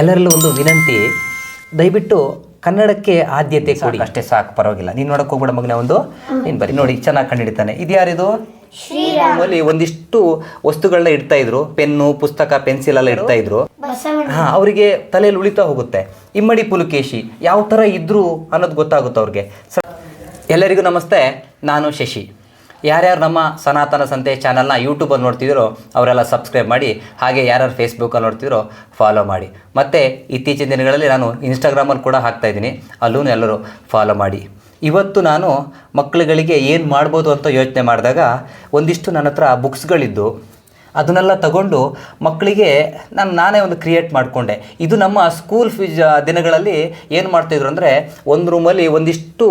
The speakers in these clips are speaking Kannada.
ಎಲ್ಲರಲ್ಲೂ ಒಂದು ವಿನಂತಿ ದಯವಿಟ್ಟು ಕನ್ನಡಕ್ಕೆ ಆದ್ಯತೆ ಕೊಡಿ. ಅಷ್ಟೇ ಸಾಕು ಪರವಾಗಿಲ್ಲ. ನೀನು ನೋಡಕ್ಕೆ ಹೋಗ್ಬೇಡ ಮಗನ ಒಂದು ನೀನು ಬರೀ. ನೋಡಿ ಚೆನ್ನಾಗಿ ಕಂಡಿಡಿತಾನೆ. ಇದು ಯಾರಿದು ಅಲ್ಲಿ ಒಂದಿಷ್ಟು ವಸ್ತುಗಳನ್ನ ಇಡ್ತಾ ಇದ್ರು. ಪೆನ್ನು ಪುಸ್ತಕ ಪೆನ್ಸಿಲ್ ಎಲ್ಲ ಇಡ್ತಾ ಇದ್ರು. ಹಾ ಅವರಿಗೆ ತಲೆಯಲ್ಲಿ ಉಳಿತಾ ಹೋಗುತ್ತೆ. ಇಮ್ಮಡಿ ಪುಲುಕೇಶಿ ಯಾವ ಥರ ಇದ್ರು ಅನ್ನೋದು ಗೊತ್ತಾಗುತ್ತೆ ಅವ್ರಿಗೆ. ಎಲ್ಲರಿಗೂ ನಮಸ್ತೆ. ನಾನು ಶಶಿ. ಯಾರ್ಯಾರು ನಮ್ಮ ಸನಾತನ ಸಂತೆ ಚಾನಲ್ನ ಯೂಟ್ಯೂಬಲ್ಲಿ ನೋಡ್ತಿದ್ರೋ ಅವರೆಲ್ಲ ಸಬ್ಸ್ಕ್ರೈಬ್ ಮಾಡಿ, ಹಾಗೆ ಯಾರ್ಯಾರು ಫೇಸ್ಬುಕ್ಕಲ್ಲಿ ನೋಡ್ತಿದ್ರೋ ಫಾಲೋ ಮಾಡಿ. ಮತ್ತು ಇತ್ತೀಚಿನ ದಿನಗಳಲ್ಲಿ ನಾನು ಇನ್ಸ್ಟಾಗ್ರಾಮಲ್ಲಿ ಕೂಡ ಹಾಕ್ತಾ ಇದ್ದೀನಿ. ಅಲ್ಲೂ ಎಲ್ಲರೂ ಫಾಲೋ ಮಾಡಿ. ಇವತ್ತು ನಾನು ಮಕ್ಕಳುಗಳಿಗೆ ಏನು ಮಾಡ್ಬೋದು ಅಂತ ಯೋಚನೆ ಮಾಡಿದಾಗ ಒಂದಿಷ್ಟು ನನ್ನ ಹತ್ರ ಬುಕ್ಸ್ಗಳಿದ್ದು ಅದನ್ನೆಲ್ಲ ತಗೊಂಡು ಮಕ್ಕಳಿಗೆ ನಾನು, ನಾನೇ ಒಂದು ಕ್ರಿಯೇಟ್ ಮಾಡಿಕೊಂಡೆ. ಇದು ನಮ್ಮ ಸ್ಕೂಲ್ ಫೀಸ್ ದಿನಗಳಲ್ಲಿ ಏನು ಮಾಡ್ತಾಯಿದ್ರು ಅಂದರೆ ಒಂದು ರೂಮಲ್ಲಿ ಒಂದಿಷ್ಟು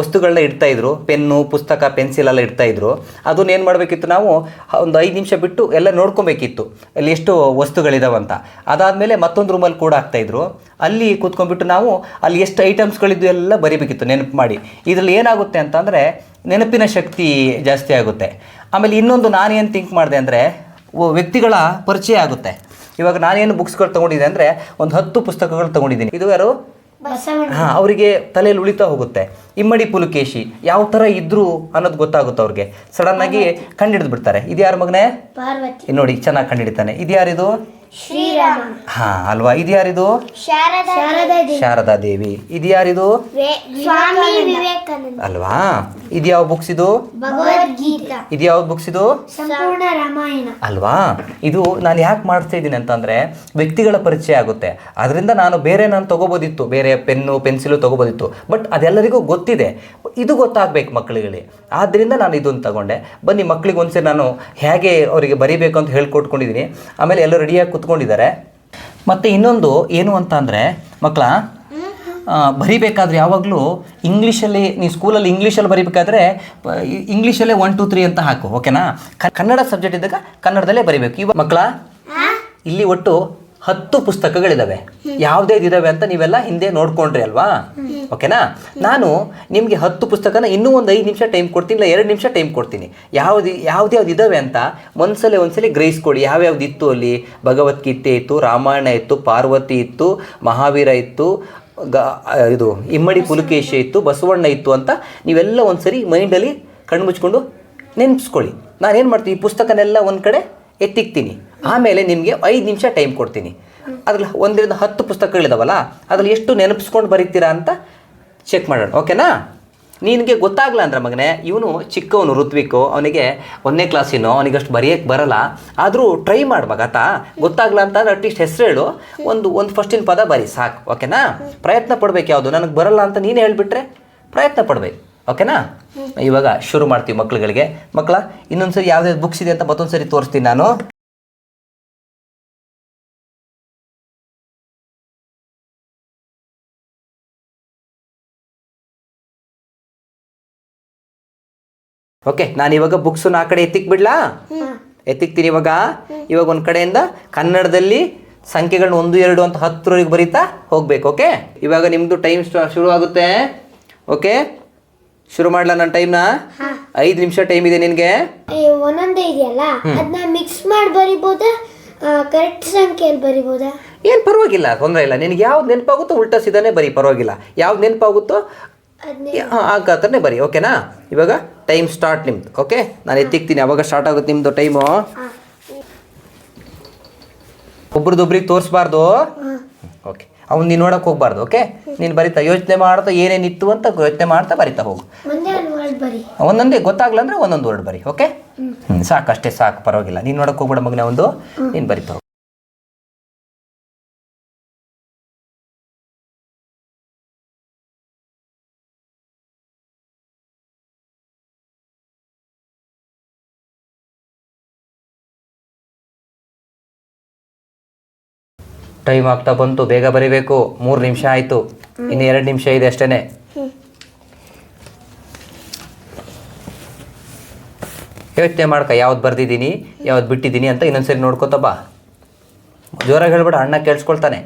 ವಸ್ತುಗಳನ್ನ ಇಡ್ತಾಯಿದ್ರು ಪೆನ್ನು, ಪುಸ್ತಕ ಪೆನ್ಸಿಲ್ ಎಲ್ಲ ಇಡ್ತಾಯಿದ್ರು ಅದನ್ನ ಏನು ಮಾಡಬೇಕಿತ್ತು ನಾವು, ಒಂದು ಐದು ನಿಮಿಷ ಬಿಟ್ಟು ಎಲ್ಲ ನೋಡ್ಕೊಬೇಕಿತ್ತು. ಅಲ್ಲಿ ಎಷ್ಟು ವಸ್ತುಗಳಿದಾವಂತ ಅದಾದಮೇಲೆ ಮತ್ತೊಂದು ರೂಮಲ್ಲಿ ಕೂಡ ಹಾಕ್ತಾಯಿದ್ರು ಅಲ್ಲಿ ಕೂತ್ಕೊಂಡ್ಬಿಟ್ಟು ನಾವು ಅಲ್ಲಿ ಎಷ್ಟು ಐಟಮ್ಸ್ಗಳಿದ್ದು ಎಲ್ಲ ಬರಿಬೇಕಿತ್ತು, ನೆನಪು ಮಾಡಿ. ಇದರಲ್ಲಿ ಏನಾಗುತ್ತೆ ಅಂತಂದರೆ ನೆನಪಿನ ಶಕ್ತಿ ಜಾಸ್ತಿ ಆಗುತ್ತೆ. ಆಮೇಲೆ ಇನ್ನೊಂದು ನಾನೇನು ಥಿಂಕ್ ಮಾಡಿದೆ ಅಂದರೆ ವ್ಯಕ್ತಿಗಳ ಪರಿಚಯ ಆಗುತ್ತೆ. ಇವಾಗ ನಾನೇನು ಬುಕ್ಸ್ಗಳು ತೊಗೊಂಡಿದ್ದೆ ಅಂದರೆ ಒಂದು ಹತ್ತು ಪುಸ್ತಕಗಳು ತೊಗೊಂಡಿದ್ದೀನಿ. ಇದು ಯಾರು? ಹಾಂ ಅವರಿಗೆ ತಲೆಯಲ್ಲಿ ಉಳಿತಾ ಹೋಗುತ್ತೆ. ಇಮ್ಮಡಿ ಪುಲಕೇಶಿ ಯಾವ ಥರ ಇದ್ರು ಅನ್ನೋದು ಗೊತ್ತಾಗುತ್ತೆ ಅವ್ರಿಗೆ. ಸಡನ್ನಾಗಿ ಕಂಡಿಡಿದು ಬಿಡ್ತಾರೆ. ಇದು ಯಾರ ಮಗನೇ ನೋಡಿ ಚೆನ್ನಾಗಿ ಕಂಡಿಡಿತಾನೆ ಇದು ಯಾರಿದು ಶ್ರೀರಾಮ. ಹಾ ಅಲ್ವಾ? ಇದು ಯಾರಿದು? ಶಾರದಾ ಶಾರದಾ ದೇವಿ. ಶಾರದಾ ದೇವಿ. ಇದು ಯಾರಿದು? ಸ್ವಾಮಿ ವಿವೇಕಾನಂದ. ಅಲ್ವಾ? ಇದು ಯಾವ ಬುಕ್ಸ್ ಇದು? ಭಗವದ್ಗೀತಾ. ಇದು ಯಾವ ಬುಕ್ಸ್ ಇದು? ಸಂಪೂರ್ಣ ರಾಮಾಯಣ. ಅಲ್ವಾ? ಇದು ನಾನು ಯಾಕೆ ಮಾಡ್ತಾ ಇದ್ದೀನಿ ಅಂತಂದರೆ ವ್ಯಕ್ತಿಗಳ ಪರಿಚಯ ಆಗುತ್ತೆ. ಅದರಿಂದ ನಾನು ಬೇರೆ ನಾನು ತಗೋಬೋದಿತ್ತು. ಬೇರೆ ಪೆನ್ನು ಪೆನ್ಸಿಲು ತಗೋಬೋದಿತ್ತು. ಬಟ್ ಅದೆಲ್ಲರಿಗೂ ಗೊತ್ತಿದೆ. ಇದು ಗೊತ್ತಾಗಬೇಕು ಮಕ್ಕಳಿಗೆ. ಆದ್ದರಿಂದ ನಾನು ಇದನ್ನು ತಗೊಂಡೆ. ಬನ್ನಿ ಮಕ್ಕಳಿಗೆ ಒಂದ್ಸರಿ ನಾನು ಹೇಗೆ ಅವರಿಗೆ ಬರೀಬೇಕು ಅಂತ ಹೇಳ್ಕೊಟ್ಕೊಂಡಿದ್ದೀನಿ. ಆಮೇಲೆ ಎಲ್ಲ ರೆಡಿಯಾಗಿ ಕುತ್ಕೊಂಡಿದ್ದಾರೆ. ಮತ್ತು ಇನ್ನೊಂದು ಏನು ಅಂತ ಅಂದರೆ ಮಕ್ಕಳ ಬರಿಬೇಕಾದ್ರೆ ಯಾವಾಗಲೂ ಇಂಗ್ಲೀಷಲ್ಲಿ ನೀವು ಸ್ಕೂಲಲ್ಲಿ ಇಂಗ್ಲೀಷಲ್ಲಿ ಬರಿಬೇಕಾದ್ರೆ ಇಂಗ್ಲೀಷಲ್ಲೇ ಒನ್ ಟು ತ್ರೀ ಅಂತ ಹಾಕು ಓಕೆನಾ ಕನ್ನಡ ಸಬ್ಜೆಕ್ಟ್ ಇದ್ದಾಗ ಕನ್ನಡದಲ್ಲೇ ಬರಿಬೇಕು. ಇವಾಗ ಮಕ್ಕಳ ಇಲ್ಲಿ ಒಟ್ಟು ಹತ್ತು ಪುಸ್ತಕಗಳಿದ್ದಾವೆ ಯಾವುದೇ ಇದಾವೆ ಅಂತ ನೀವೆಲ್ಲ ಹಿಂದೆ ನೋಡ್ಕೊಂಡ್ರಿ ಅಲ್ವಾ? ಓಕೆನಾ? ನಾನು ನಿಮಗೆ ಹತ್ತು ಪುಸ್ತಕನ ಇನ್ನೂ ಒಂದು ಐದು ನಿಮಿಷ ಟೈಮ್ ಕೊಡ್ತೀನಿ, ಇಲ್ಲ ಎರಡು ನಿಮಿಷ ಟೈಮ್ ಕೊಡ್ತೀನಿ. ಯಾವ್ದು ಯಾವ್ದು ಯಾವ್ದು ಇದಾವೆ ಅಂತ ಒಂದ್ಸಲ ಒಂದ್ಸಲಿ ಗ್ರಹಿಸ್ಕೊಡಿ ಯಾವ್ಯಾವ್ದು ಇತ್ತು ಅಲ್ಲಿ? ಭಗವದ್ಗೀತೆ ಇತ್ತು, ರಾಮಾಯಣ ಇತ್ತು, ಪಾರ್ವತಿ ಇತ್ತು, ಮಹಾವೀರ ಇತ್ತು, ಗ ಇದು ಇಮ್ಮಡಿ ಪುಲಕೇಶಿ ಇತ್ತು, ಬಸವಣ್ಣ ಇತ್ತು ಅಂತ ನೀವೆಲ್ಲ ಒಂದ್ಸರಿ ಮೈಂಡಲ್ಲಿ ಕಣ್ಣು ಮುಚ್ಕೊಂಡು ನಾನು ನಾನೇನು ಮಾಡ್ತೀನಿ? ಈ ಪುಸ್ತಕನೆಲ್ಲ ಒಂದು ಕಡೆ ಎತ್ತಿಕ್ತೀನಿ. ಆಮೇಲೆ ನಿಮಗೆ ಐದು ನಿಮಿಷ ಟೈಮ್ ಕೊಡ್ತೀನಿ. ಅದ್ರಲ್ಲಿ ಒಂದರಿಂದ ಹತ್ತು ಪುಸ್ತಕಗಳಿದಾವಲ್ಲ, ಅದ್ರಲ್ಲಿ ಎಷ್ಟು ನೆನಪಿಸ್ಕೊಂಡು ಬರೀತೀರಾ ಅಂತ ಚೆಕ್ ಮಾಡೋಣ ಓಕೆನಾ ನಿನಗೆ ಗೊತ್ತಾಗಲ್ಲ ಅಂದ್ರೆ ಮಗನೇ, ಇವನು ಚಿಕ್ಕವನು, ಋತ್ವಿಕು, ಅವನಿಗೆ ಒಂದನೇ ಕ್ಲಾಸಿನೋ ಅವನಿಗಷ್ಟು ಬರೆಯೋಕ್ಕೆ ಬರಲ್ಲ. ಆದರೂ ಟ್ರೈ ಮಾಡು ಆತ? ಗೊತ್ತಾಗಲ್ಲ ಅಂತ ಅಟ್ಲೀಸ್ಟ್ ಹೆಸರು ಹೇಳು. ಒಂದು ಒಂದು ಫಸ್ಟಿನ ಪದ ಬರಿ, ಸಾಕು ಓಕೆನಾ ಪ್ರಯತ್ನ ಪಡ್ಬೇಕು ಯಾವುದು, ನನಗೆ ಬರಲ್ಲ ಅಂತ ನೀನು ಹೇಳಿಬಿಟ್ರೆ ಪ್ರಯತ್ನ ಪಡ್ಬೇಕು ಓಕೆನಾ ಇವಾಗ ಶುರು ಮಾಡ್ತೀವಿ ಮಕ್ಳುಗಳಿಗೆ. ಮಕ್ಕಳ ಇನ್ನೊಂದು ಸರಿ ಯಾವ್ದಾವ್ದು ಬುಕ್ಸ್ ಇದೆ ಅಂತ ಮತ್ತೊಂದು ಸರಿ ತೋರಿಸ್ತೀನಿ ನಾನು. ಓಕೆ ನಾನು ಇವಾಗ ಬುಕ್ಸನ್ನ ಆ ಕಡೆ ಎತ್ತಿಕ್ ಬಿಡ್ಲಾ ಎತ್ತಿಕ್ತೀನಿ ಇವಾಗ ಇವಾಗ ಒಂದು ಕಡೆಯಿಂದ ಕನ್ನಡದಲ್ಲಿ ಸಂಖ್ಯೆಗಳನ್ನ ಒಂದು ಎರಡು ಅಂತ ಹತ್ತರವರೆಗೆ ಬರೀತಾ ಹೋಗ್ಬೇಕು ಓಕೆ ಇವಾಗ ನಿಮ್ಮದು ಟೈಮ್ ಶುರು ಆಗುತ್ತೆ ಓಕೆ ಶುರು ಮಾಡ್ಲಾ ನನ್ನ ಟೈಮ್ನ ಐದು ನಿಮಿಷ ಟೈಮ್ ಇದೆ ನಿನಗೆ ಒಂದೊಂದೇ ಇದೆಯಲ್ಲ ಅದನ್ನ ಮಿಕ್ಸ್ ಮಾಡಿ ಬರಿಬೋದಾ ಕರೆಕ್ಟ್ ಸಂಖ್ಯೆಯಲ್ಲಿ ಬರಿಬೋದಾ ಏನು ಪರವಾಗಿಲ್ಲ ತೊಂದರೆ ಇಲ್ಲ ನಿನಗೆ ಯಾವ್ದು ನೆನಪಾಗುತ್ತೋ ಉಲ್ಟಾ ಸಿದಾನೆ ಬರಿ ಪರವಾಗಿಲ್ಲ ಯಾವ್ದು ನೆನಪಾಗುತ್ತೋ ಹಾಂ ಆ ಥರನೇ ಬರಿ ಓಕೆನಾ ಇವಾಗ ಟೈಮ್ ಸ್ಟಾರ್ಟ್ ನಿಮ್ದು ಓಕೆ? ನಾನು ಎತ್ತಿಕ್ತೀನಿ ಅವಾಗ ಸ್ಟಾರ್ಟ್ ಆಗುತ್ತೆ ನಿಮ್ಮದು ಟೈಮು ಒಬ್ರದ್ದೊಬ್ರಿಗೆ ತೋರಿಸ್ಬಾರ್ದು? ಓಕೆ ಅವ್ನು ನೀನು ನೋಡಕ್ಕೆ ಹೋಗ್ಬಾರ್ದು ಓಕೆ? ನೀನು ಬರಿತಾ ಯೋಚನೆ ಮಾಡ್ತಾ ಏನೇನಿತ್ತು ಅಂತ ಯೋಚನೆ ಮಾಡ್ತಾ ಬರಿತಾ ಹೋಗು. ಒಂದೊಂದೇ ಗೊತ್ತಾಗ್ಲಂದ್ರೆ ಒಂದೊಂದು ವರ್ಡ್ ಬರಿ ಓಕೆ? ಹ್ಞೂ ಸಾಕು ಅಷ್ಟೇ ಸಾಕು ಪರವಾಗಿಲ್ಲ. ನೀನು ನೋಡಕ್ಕೆ ಹೋಗ್ಬೇಡ ಮಗನೇ ಒಂದು. ನೀನು ಬರಿತಾ ಹೋಗು. ಟೈಮ್ ಆಗ್ತಾ ಬಂತು ಬೇಗ ಬರಿಬೇಕು. ಮೂರು ನಿಮಿಷ ಆಯಿತು. ಇನ್ನು ಎರಡು ನಿಮಿಷ ಇದೆ ಅಷ್ಟೇ ಯೋಚನೆ ಮಾಡ್ಕ ಯಾವ್ದು ಬರ್ದಿದ್ದೀನಿ ಯಾವ್ದು ಬಿಟ್ಟಿದ್ದೀನಿ ಅಂತ ಇನ್ನೊಂದ್ಸರಿ ನೋಡ್ಕೋತ ಬಾ. ಜೋರಾಗಿ ಹೇಳ್ಬೇಡ ಅಣ್ಣ ಕೇಳಿಸ್ಕೊಳ್ತಾನೆ.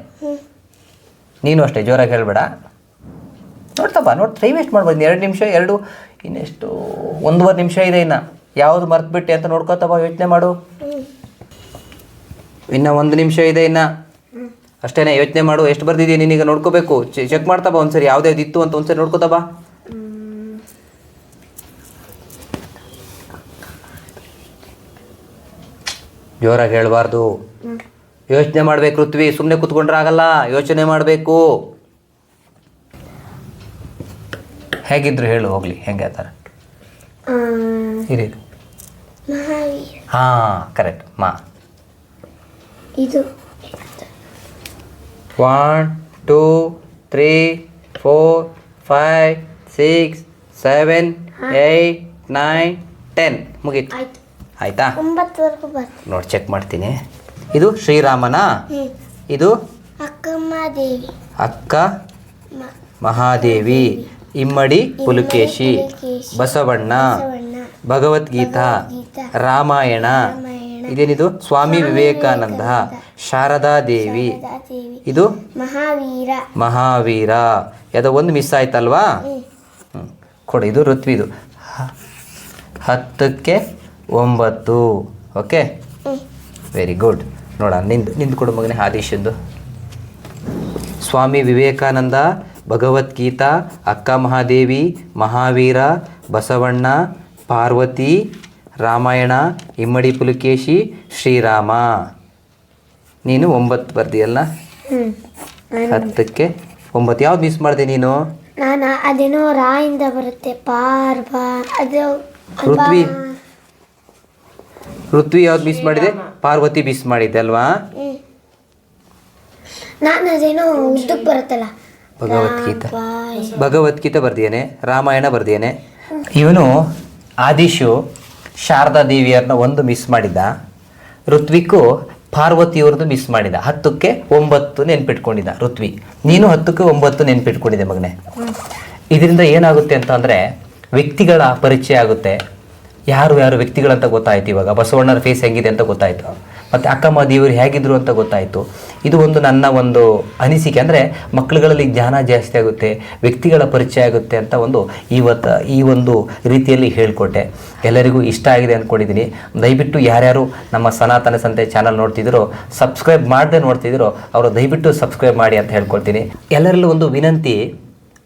ನೀನು ಅಷ್ಟೇ ಜೋರಾಗಿ ಹೇಳ್ಬೇಡ. ನೋಡ್ತಾ ಬಾ ನೋಡಿ ಟೈಮ್ ವೇಸ್ಟ್ ಮಾಡ್ಬೋದು. ಎರಡು ನಿಮಿಷ ಎರಡು ಇನ್ನೆಷ್ಟು ಒಂದೂವರೆ ನಿಮಿಷ ಇದೆ ಇನ್ನು. ಯಾವುದು ಮರ್ತ್ಬಿಟ್ಟೆ ಅಂತ ನೋಡ್ಕೊತ ಬಾ ಯೋಚನೆ ಮಾಡು. ಇನ್ನು ಒಂದು ನಿಮಿಷ ಇದೆ ಇನ್ನು. ಅಷ್ಟೇನೆ ಯೋಚನೆ ಮಾಡು ಎಷ್ಟು ಬರ್ದಿದೆಯಾ ನೀನೀಗ ನೋಡ್ಕೋಬೇಕು. ಚೆಕ್ ಮಾಡ್ತಾ ಬಾ ಒಂದ್ಸರಿ ಯಾವ್ದು ಇತ್ತು ಅಂತ ಒಂದ್ಸರಿ ನೋಡ್ಕೋತಾ ಬಾ. ಜೋರಾಗಿ ಹೇಳಬಾರ್ದು. ಯೋಚನೆ ಮಾಡ್ಬೇಕು ಋತ್ವಿ ಸುಮ್ಮನೆ ಕುತ್ಕೊಂಡ್ರೆ ಆಗಲ್ಲ ಯೋಚನೆ ಮಾಡಬೇಕು. ಹೇಗಿದ್ರು ಹೇಳು ಹೋಗ್ಲಿ ಹೆಂಗೆ ಆತರ ಹಾ ಕರೆಕ್ಟ್ ಮಾ. ಇದು one two three four five six seven eight nine ten ಮುಗೀತು. ಆಯಿತಾ. ಒಂಬತ್ತುವರೆಗೂ ನೋಡಿ ಚೆಕ್ ಮಾಡ್ತೀನಿ. ಇದು ಶ್ರೀರಾಮನ? ಇದು? ಅಕ್ಕಮ್ಮದೇವಿ ಅಕ್ಕ ಮಹಾದೇವಿ. ಇಮ್ಮಡಿ ಪುಲಕೇಶಿ. ಬಸವಣ್ಣ. ಭಗವದ್ಗೀತಾ. ರಾಮಾಯಣ, ಇದೇನಿದು? ಸ್ವಾಮಿ ವಿವೇಕಾನಂದ ಶಾರದಾ ದೇವಿ. ಇದು? ಮಹಾವೀರ. ಮಹಾವೀರ. ಯಾವುದೋ ಒಂದು ಮಿಸ್ ಆಯ್ತಲ್ವಾ? ಕೊಡಿ ಇದು ಋತ್ವಿದು ಹತ್ತಕ್ಕೆ ಒಂಬತ್ತು. ಓಕೆ? ವೆರಿ ಗುಡ್ ನೋಡ ನಿಂದು ನಿಂದು ಕೊಡು ಮಗನೇ ಆದೇಶದ್ದು. ಸ್ವಾಮಿ ವಿವೇಕಾನಂದ ಭಗವದ್ಗೀತಾ ಅಕ್ಕ ಮಹಾದೇವಿ ಮಹಾವೀರ ಬಸವಣ್ಣ ಪಾರ್ವತಿ ರಾಮಾಯಣ ಇಮ್ಮಡಿ ಪುಲಕೇಶಿ ಶ್ರೀರಾಮ. ನೀನು ಒಂಬತ್ತು ಬರ್ದಿಯಲ್ಲ? ಹತ್ತಕ್ಕೆ ಒಂಬತ್ತು. ಯಾವ್ದು ಮಿಸ್ ಮಾಡಿದೆ ನೀನು? ನಾನು? ಅದೇನೋ ರಾಯಿಂದ ಬರುತ್ತೆ. ಪಾರ್ವ ಅದು ಪೃಥ್ವಿ. ಋತ್ವಿ ಯಾವ್ದು ಮಿಸ್ ಮಾಡಿದೆ? ಪಾರ್ವತಿ ಮಿಸ್ ಮಾಡಿದ್ದೆ ಅಲ್ವಾ. ನಾನು ಅದೇನೋ ಉದ್ದಕ್ಕೆ ಬರುತ್ತಲ್ಲ. ಭಗವದ್ಗೀತಾ. ಭಗವದ್ಗೀತಾ ಭಗವದ್ಗೀತೆ ಬರ್ದಿಯಾನೆ ರಾಮಾಯಣ ಬರ್ದಿಯೇನೆ. ಇವನು ಆದಿಶು ಶಾರದಾ ದೇವಿಯರನ್ನ ಒಂದು ಮಿಸ್ ಮಾಡಿದ, ಋತ್ವಿಕು ಪಾರ್ವತಿಯವ್ರದ್ದು ಮಿಸ್ ಮಾಡಿದ. ಹತ್ತಕ್ಕೆ ಒಂಬತ್ತು ನೆನ್ಪಿಟ್ಕೊಂಡಿದ್ದ ಋತ್ವಿ. ನೀನು ಹತ್ತಕ್ಕೆ ಒಂಬತ್ತು ನೆನ್ಪಿಟ್ಕೊಂಡಿದ್ದೆ ಮಗನೆ. ಇದರಿಂದ ಏನಾಗುತ್ತೆ ಅಂತ ಅಂದರೆ, ವ್ಯಕ್ತಿಗಳ ಪರಿಚಯ ಆಗುತ್ತೆ. ಯಾರು ಯಾರು ವ್ಯಕ್ತಿಗಳಂತ ಗೊತ್ತಾಯ್ತು ಇವಾಗ? ಬಸವಣ್ಣರ ಫೇಸ್ ಹೆಂಗಿದೆ ಅಂತ ಗೊತ್ತಾಯ್ತು. ಮತ್ತು ಅಕ್ಕಮ್ಮ ದೇವರು ಹೇಗಿದ್ರು ಅಂತ ಗೊತ್ತಾಯಿತು. ಇದು ಒಂದು ನನ್ನ ಒಂದು ಅನಿಸಿಕೆ. ಅಂದರೆ ಮಕ್ಕಳುಗಳಲ್ಲಿ ಜ್ಞಾನ ಜಾಸ್ತಿ ಆಗುತ್ತೆ, ವ್ಯಕ್ತಿಗಳ ಪರಿಚಯ ಆಗುತ್ತೆ ಅಂತ ಒಂದು ಇವತ್ತು ಈ ಒಂದು ರೀತಿಯಲ್ಲಿ ಹೇಳಿಕೊಟ್ಟೆ. ಎಲ್ಲರಿಗೂ ಇಷ್ಟ ಆಗಿದೆ ಅಂದ್ಕೊಂಡಿದ್ದೀನಿ ದಯವಿಟ್ಟು ಯಾರ್ಯಾರು ನಮ್ಮ ಸನಾತನ ಸಂತೆ ಚಾನಲ್ ನೋಡ್ತಿದ್ರು ಸಬ್ಸ್ಕ್ರೈಬ್ ಮಾಡದೆ ನೋಡ್ತಿದ್ರು ಅವರು ದಯವಿಟ್ಟು ಸಬ್ಸ್ಕ್ರೈಬ್ ಮಾಡಿ ಅಂತ ಹೇಳ್ಕೊಳ್ತೀನಿ. ಎಲ್ಲರಲ್ಲೂ ಒಂದು ವಿನಂತಿ,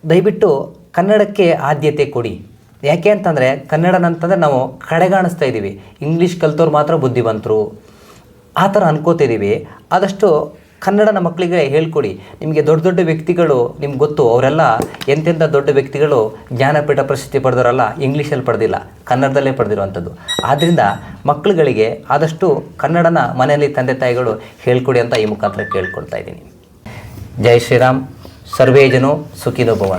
ದಯವಿಟ್ಟು ಕನ್ನಡಕ್ಕೆ ಆದ್ಯತೆ ಕೊಡಿ. ಯಾಕೆ ಅಂತಂದರೆ ಕನ್ನಡನಂತಂದರೆ ನಾವು ಕಡೆಗಾಣಿಸ್ತಾ ಇದ್ದೀವಿ. ಇಂಗ್ಲೀಷ್ ಕಲ್ತವ್ರು ಮಾತ್ರ ಬುದ್ಧಿವಂತರು. ಆ ಥರ ಅನ್ಕೋತಿದ್ದೀವಿ. ಆದಷ್ಟು ಕನ್ನಡನ ಮಕ್ಕಳಿಗೆ ಹೇಳ್ಕೊಡಿ. ನಿಮಗೆ ದೊಡ್ಡ ದೊಡ್ಡ ವ್ಯಕ್ತಿಗಳು ನಿಮ್ಗೆ ಗೊತ್ತು. ಅವರೆಲ್ಲ ಎಂತೆಂಥ ದೊಡ್ಡ ವ್ಯಕ್ತಿಗಳು ಜ್ಞಾನಪೀಠ ಪ್ರಶಸ್ತಿ ಪಡೆದವರಲ್ಲ ಇಂಗ್ಲೀಷಲ್ಲಿ ಪಡೆದಿಲ್ಲ, ಕನ್ನಡದಲ್ಲೇ ಪಡೆದಿರುವಂಥದ್ದು. ಆದ್ದರಿಂದ ಮಕ್ಕಳುಗಳಿಗೆ ಆದಷ್ಟು ಕನ್ನಡನ ಮನೆಯಲ್ಲಿ ತಂದೆ ತಾಯಿಗಳು ಹೇಳ್ಕೊಡಿ ಅಂತ ಈ ಮುಖಾಂತರ ಕೇಳ್ಕೊಳ್ತಾ ಇದ್ದೀನಿ. ಜೈ ಶ್ರೀರಾಮ್. ಸರ್ವೇ ಜನೋ ಸುಖಿನೋ ಭವನ್